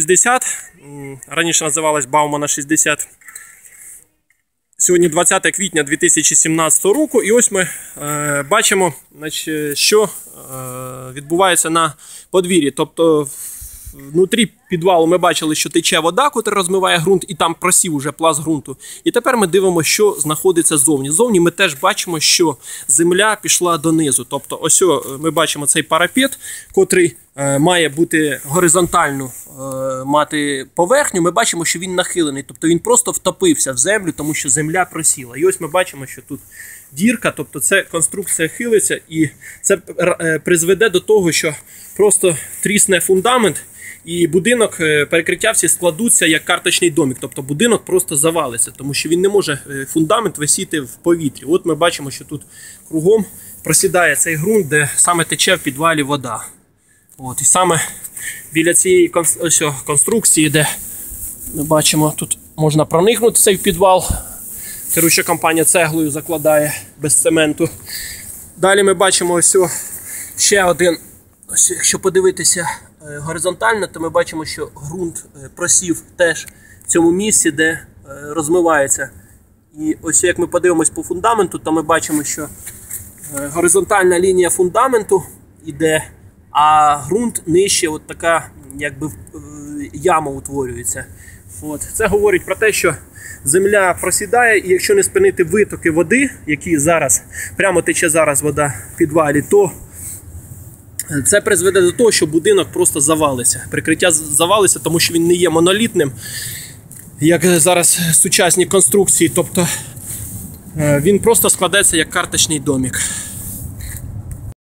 60, раніше називалась Баумана 60. Сьогодні 20 квітня 2017 року, і ось ми е, бачимо, значить, що е, відбувається на подвір'ї. Тобто, внутрі підвалу ми бачили, що тече вода, котра розмиває ґрунт, і там просів уже пласт ґрунту. І тепер ми дивимося, що знаходиться ззовні. Ззовні ми теж бачимо, що земля пішла донизу. Тобто, ось ми бачимо цей парапет, котрий е, має бути горизонтальну е, мати поверхню. Ми бачимо, що він нахилений, тобто він просто втопився в землю, тому що земля просіла. І ось ми бачимо, що тут дірка, тобто це конструкція хилиться, і це е, призведе до того, що просто трісне фундамент. І будинок, е, перекриття всі складуться як карточний домик. Тобто будинок просто завалиться, тому що він не може е, фундамент висіти в повітрі. От ми бачимо, що тут кругом просідає цей ґрунт, де саме тече в підвалі вода. От, І саме біля цієї конструкції, де ми бачимо, тут можна проникнути цей підвал. Керуюча компанія цеглою закладає без цементу. Далі ми бачимо ось ще один. Ось, якщо подивитися горизонтально, то ми бачимо, що ґрунт е, просів теж в цьому місці, де е, розмивається. І ось як ми подивимось по фундаменту, то ми бачимо, що е, горизонтальна лінія фундаменту йде, а ґрунт нижче, от така якби е, яма утворюється. От. Це говорить про те, що земля просідає, і якщо не спинити витоки води, які зараз прямо тече зараз вода в підвалі, то це призведе до того, що будинок просто завалиться. Прикриття завалиться, тому що він не є монолітним, як зараз сучасні конструкції. Тобто е, він просто складеться як карточний домик.